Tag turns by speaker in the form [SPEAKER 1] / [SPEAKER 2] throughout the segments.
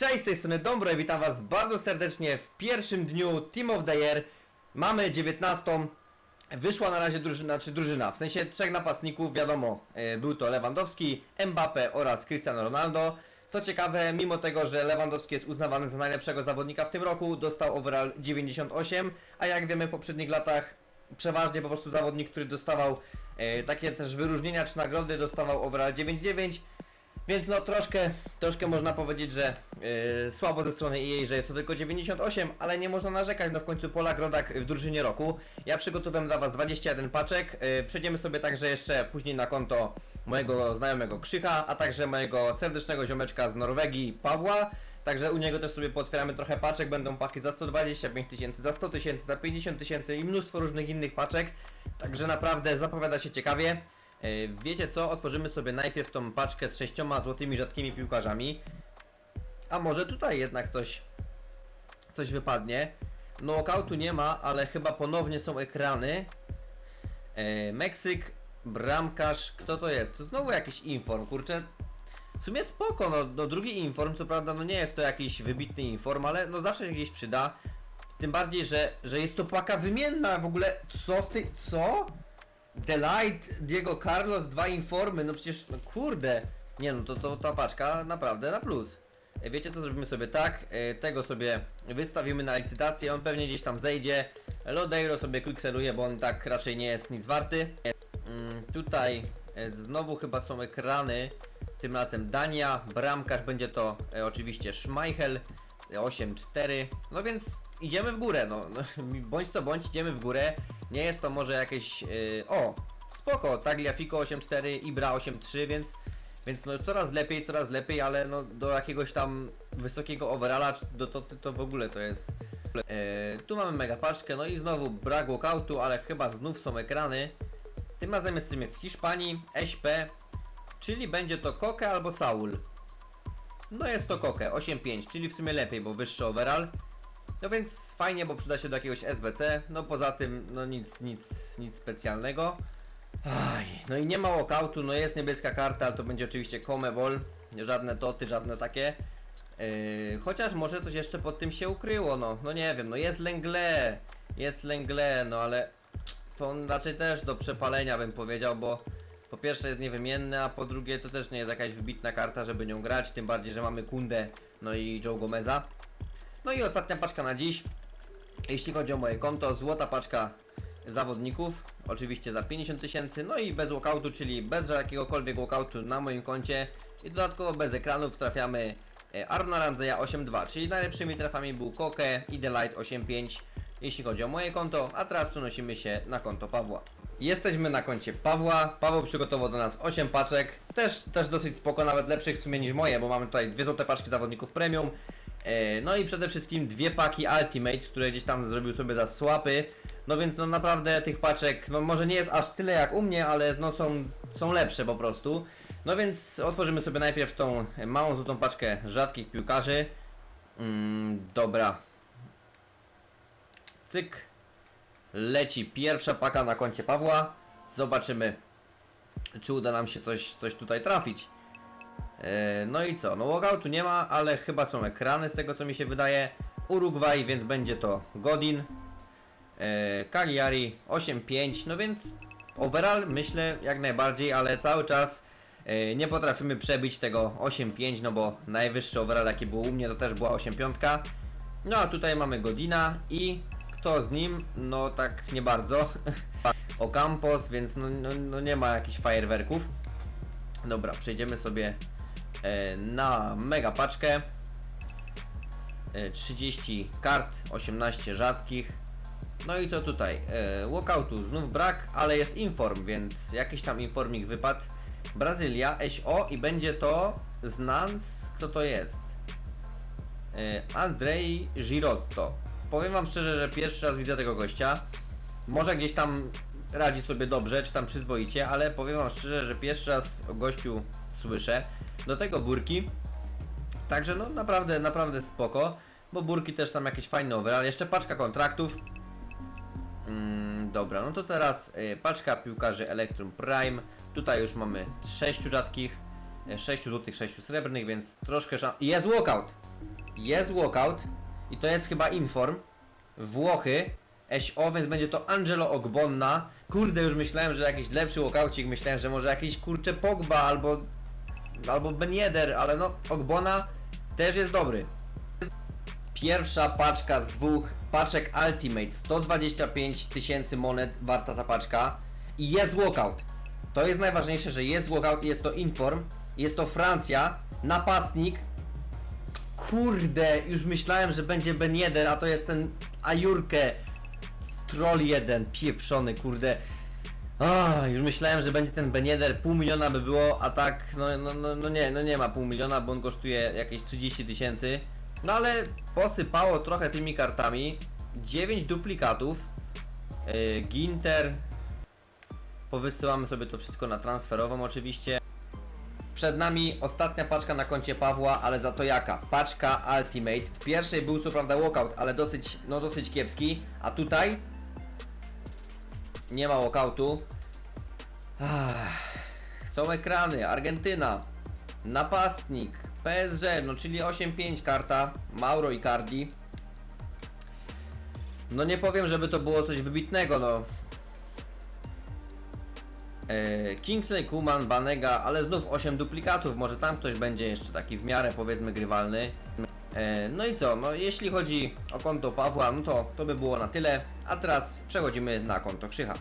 [SPEAKER 1] Cześć, z tej strony Dombro i witam was bardzo serdecznie w pierwszym dniu Team of the Year. Mamy 19. Wyszła na razie drużyna, czy drużyna, w sensie trzech napastników, wiadomo, e, był to Lewandowski, Mbappe oraz Cristiano Ronaldo. Co ciekawe, mimo tego, że Lewandowski jest uznawany za najlepszego zawodnika w tym roku, dostał overall 98, a jak wiemy w poprzednich latach przeważnie po prostu zawodnik, który dostawał e, takie też wyróżnienia czy nagrody, dostawał overall 99. Więc no troszkę, troszkę można powiedzieć, że yy, słabo ze strony jej, że jest to tylko 98, ale nie można narzekać, no w końcu Polak Rodak w drużynie roku. Ja przygotowałem dla Was 21 paczek, yy, przejdziemy sobie także jeszcze później na konto mojego znajomego Krzycha, a także mojego serdecznego ziomeczka z Norwegii, Pawła. Także u niego też sobie potwieramy trochę paczek, będą paki za 125 tysięcy, za 100 tysięcy, za 50 tysięcy i mnóstwo różnych innych paczek. Także naprawdę zapowiada się ciekawie. E, Wiecie co? Otworzymy sobie najpierw tą paczkę z sześcioma złotymi rzadkimi piłkarzami. A może tutaj jednak coś coś wypadnie. Knockoutu nie ma, ale chyba ponownie są ekrany. E, Meksyk, bramkarz, kto to jest? To znowu jakiś inform, kurczę. W sumie spoko, no, no drugi inform, co prawda no nie jest to jakiś wybitny inform, ale no zawsze się gdzieś przyda. Tym bardziej, że, że jest to paka wymienna w ogóle. Co w tej... co? Delight, Diego Carlos, dwa informy, no przecież, no kurde. Nie no, to, to ta paczka naprawdę na plus. E, Wiecie co, zrobimy sobie tak, e, tego sobie wystawimy na licytację, on pewnie gdzieś tam zejdzie. Lodeiro sobie quickseluje, bo on tak raczej nie jest nic warty. E, mm, Tutaj znowu chyba są ekrany, tym razem Dania, bramkarz będzie to oczywiście Schmeichel, e, 8-4, no więc idziemy w górę, no bądź co bądź idziemy w górę, nie jest to może jakieś, yy, o, spoko, Tagliafico 8-4, Ibra 8-3, więc, więc no coraz lepiej, coraz lepiej, ale no do jakiegoś tam wysokiego overalla, do, to, to w ogóle to jest, yy, tu mamy mega paczkę, no i znowu brak walkoutu, ale chyba znów są ekrany, tym razem jesteśmy w Hiszpanii, SP, czyli będzie to Koke albo Saul. No jest to Koke, 8.5, czyli w sumie lepiej, bo wyższy overall. No więc fajnie, bo przyda się do jakiegoś SBC. No poza tym, no nic, nic, nic specjalnego. Aj, no i nie ma walkoutu, no jest niebieska karta, ale to będzie oczywiście Comebol. Żadne toty, żadne takie. Yy, chociaż może coś jeszcze pod tym się ukryło, no. No nie wiem, no jest Lengle. Jest Lengle, no ale to on raczej też do przepalenia bym powiedział, bo po pierwsze jest niewymienny, a po drugie to też nie jest jakaś wybitna karta, żeby nią grać, tym bardziej, że mamy Kundę, no i Joe Gomeza. No i ostatnia paczka na dziś. Jeśli chodzi o moje konto, złota paczka zawodników, oczywiście za 50 tysięcy, no i bez walkoutu, czyli bez jakiegokolwiek walkoutu na moim koncie i dodatkowo bez ekranów trafiamy e, Arna Randzeja 8.2, czyli najlepszymi trafami był Koke i Delight 8.5 jeśli chodzi o moje konto, a teraz przenosimy się na konto Pawła. Jesteśmy na koncie Pawła. Paweł przygotował do nas 8 paczek. Też, też dosyć spoko, nawet lepszych w sumie niż moje, bo mamy tutaj dwie złote paczki zawodników premium. E, No i przede wszystkim dwie paki Ultimate, które gdzieś tam zrobił sobie za słapy. No więc no naprawdę tych paczek, no może nie jest aż tyle jak u mnie, ale no są, są lepsze po prostu. No więc otworzymy sobie najpierw tą małą złotą paczkę rzadkich piłkarzy. Mm, dobra, Cyk. Leci pierwsza paka na koncie Pawła. Zobaczymy, czy uda nam się coś, coś tutaj trafić. E, no i co? No walkoutu nie ma, ale chyba są ekrany z tego co mi się wydaje. Urugwaj, więc będzie to Godin. E, Cagliari 8-5, no więc overall myślę jak najbardziej, ale cały czas e, nie potrafimy przebić tego 8-5, no bo najwyższy overall jaki był u mnie to też była 8-5. No a tutaj mamy Godina i kto z nim? No tak nie bardzo. Ocampos, więc no, no, no nie ma jakichś fajerwerków. Dobra, przejdziemy sobie na mega paczkę. E, 30 kart, 18 rzadkich. No i co tutaj? E, walkoutu znów brak, ale jest inform, więc jakiś tam informik wypadł. Brazylia, SO i będzie to z Nans. Kto to jest? E, Andrei Girotto. Powiem wam szczerze, że pierwszy raz widzę tego gościa. Może gdzieś tam radzi sobie dobrze, czy tam przyzwoicie, ale powiem wam szczerze, że pierwszy raz o gościu słyszę. Do tego burki. Także no naprawdę, naprawdę spoko. Bo burki też są jakieś fajne overall. Jeszcze paczka kontraktów. Mm, dobra, no to teraz y, paczka piłkarzy Electrum Prime. Tutaj już mamy 6 rzadkich. 6 złotych, 6 srebrnych, więc troszkę szan... Jest walkout! Jest walkout i to jest chyba inform. Włochy, SO, więc będzie to Angelo Ogbonna. Kurde, już myślałem, że jakiś lepszy walkoucik, myślałem, że może jakiś kurcze Pogba albo albo Ben Yedder, ale no Ogbona też jest dobry. Pierwsza paczka z dwóch paczek Ultimate, 125 tysięcy monet warta ta paczka i jest walkout. To jest najważniejsze, że jest walkout jest to inform, jest to Francja, napastnik. Kurde, już myślałem, że będzie Ben Yedder, a to jest ten Ajurkę Troll 1, pieprzony, kurde. Już myślałem, że będzie ten Ben Yedder, pół miliona by było, a tak, no, no, no, no nie, no nie ma pół miliona, bo on kosztuje jakieś 30 tysięcy. No ale posypało trochę tymi kartami. 9 duplikatów. Yy, Ginter. Powysyłamy sobie to wszystko na transferową oczywiście. Przed nami ostatnia paczka na koncie Pawła, ale za to jaka? Paczka Ultimate. W pierwszej był co prawda walkout, ale dosyć, no dosyć kiepski. A tutaj nie ma walkoutu. Są ekrany, Argentyna, napastnik, PSG, no czyli 8-5 karta, Mauro Icardi. No nie powiem, żeby to było coś wybitnego, no. E, Kingsley, Kuman, Banega, ale znów 8 duplikatów, może tam ktoś będzie jeszcze taki w miarę powiedzmy grywalny. E, no i co, no jeśli chodzi o konto Pawła, no to to by było na tyle, a teraz przechodzimy na konto Krzycha.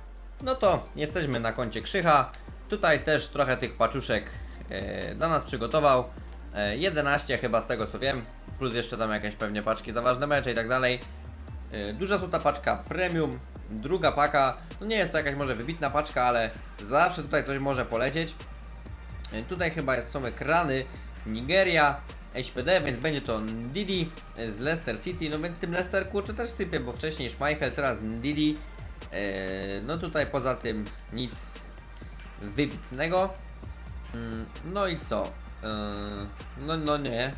[SPEAKER 1] No to jesteśmy na koncie Krzycha, tutaj też trochę tych paczuszek e, dla nas przygotował, e, 11 chyba z tego co wiem, plus jeszcze tam jakieś pewnie paczki za ważne mecze i tak dalej. E, Duża złota paczka premium, druga paka, no nie jest to jakaś może wybitna paczka, ale zawsze tutaj coś może polecieć. E, Tutaj chyba są ekrany. Nigeria, HPD, więc będzie to Ndidi z Leicester City, no więc tym Leicester kurczę też sypie, bo wcześniej Schmeichel, teraz Ndidi. E, No tutaj poza tym nic wybitnego. Mm, No i co? E, No, no nie.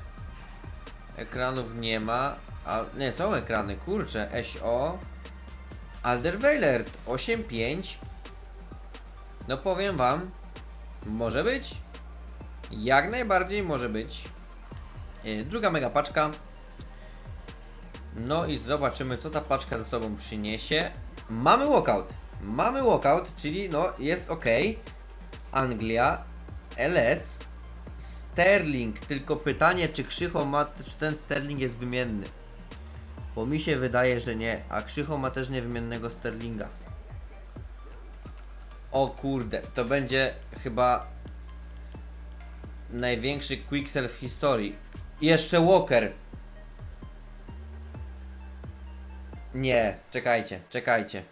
[SPEAKER 1] Ekranów nie ma. A, nie, są ekrany, kurczę. SO. Alderweilert 8.5. No powiem wam, może być. Jak najbardziej może być. E, Druga mega paczka. No i zobaczymy, co ta paczka ze sobą przyniesie. Mamy walkout. Mamy walkout, czyli no jest ok. Anglia, LS, Sterling. Tylko pytanie, czy Krzycho ma, czy ten Sterling jest wymienny? Bo mi się wydaje, że nie. A Krzycho ma też niewymiennego Sterlinga. O kurde, to będzie chyba największy quicksell w historii. Jeszcze Walker. Nie, czekajcie, czekajcie.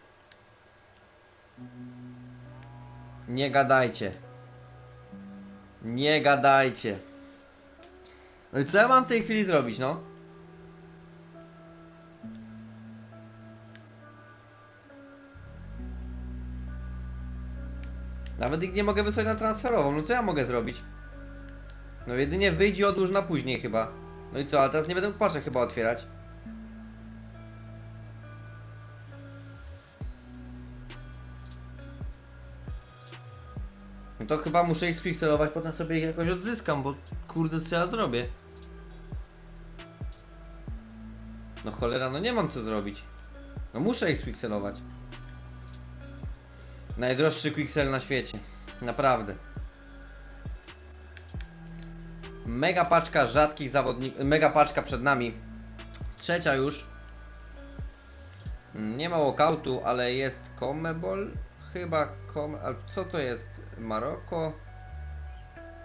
[SPEAKER 1] Nie gadajcie. Nie gadajcie. No i co ja mam w tej chwili zrobić, no? Nawet ich nie mogę wysłać na transferową, no co ja mogę zrobić? No jedynie wyjdź i odłóż na później chyba. No i co, ale teraz nie będę paczek chyba otwierać. No to chyba muszę ich spikselować, potem sobie ich jakoś odzyskam, bo kurde co ja zrobię? No cholera, no nie mam co zrobić. No muszę ich spikselować. Najdroższy quicksell na świecie. Naprawdę. Mega paczka rzadkich zawodników. Mega paczka przed nami. Trzecia już. Nie ma walkoutu, ale jest Comebol. Chyba Come... A co to jest? Maroko?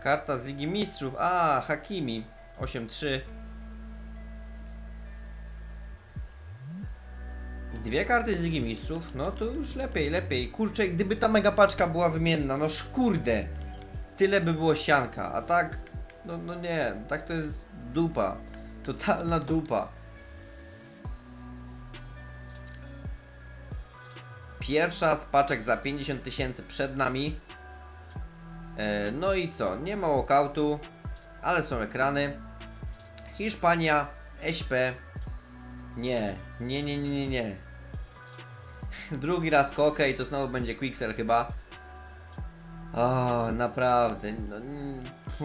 [SPEAKER 1] Karta z Ligi Mistrzów. A, Hakimi. 8-3. Dwie karty z Ligi Mistrzów, no to już lepiej, lepiej. Kurczę, gdyby ta mega paczka była wymienna, no szkurde. Tyle by było sianka, a tak, no, no nie, tak to jest dupa. Totalna dupa. Pierwsza z paczek za 50 tysięcy przed nami. E, no i co? Nie ma walkoutu, ale są ekrany. Hiszpania, SP. Nie, nie, nie, nie, nie, nie. Drugi raz kokę i to znowu będzie Quicksell chyba. O, naprawdę. No,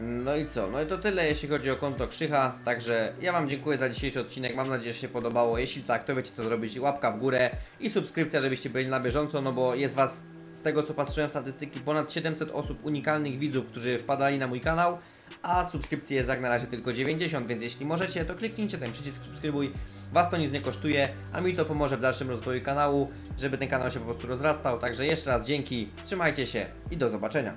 [SPEAKER 1] No i co? No i to tyle jeśli chodzi o konto Krzycha, także ja Wam dziękuję za dzisiejszy odcinek, mam nadzieję, że się podobało, jeśli tak, to wiecie co zrobić, łapka w górę i subskrypcja, żebyście byli na bieżąco, no bo jest Was, z tego co patrzyłem w statystyki, ponad 700 osób unikalnych widzów, którzy wpadali na mój kanał, a subskrypcji jest jak na razie tylko 90, więc jeśli możecie, to kliknijcie ten przycisk subskrybuj, Was to nic nie kosztuje, a mi to pomoże w dalszym rozwoju kanału, żeby ten kanał się po prostu rozrastał, także jeszcze raz dzięki, trzymajcie się i do zobaczenia.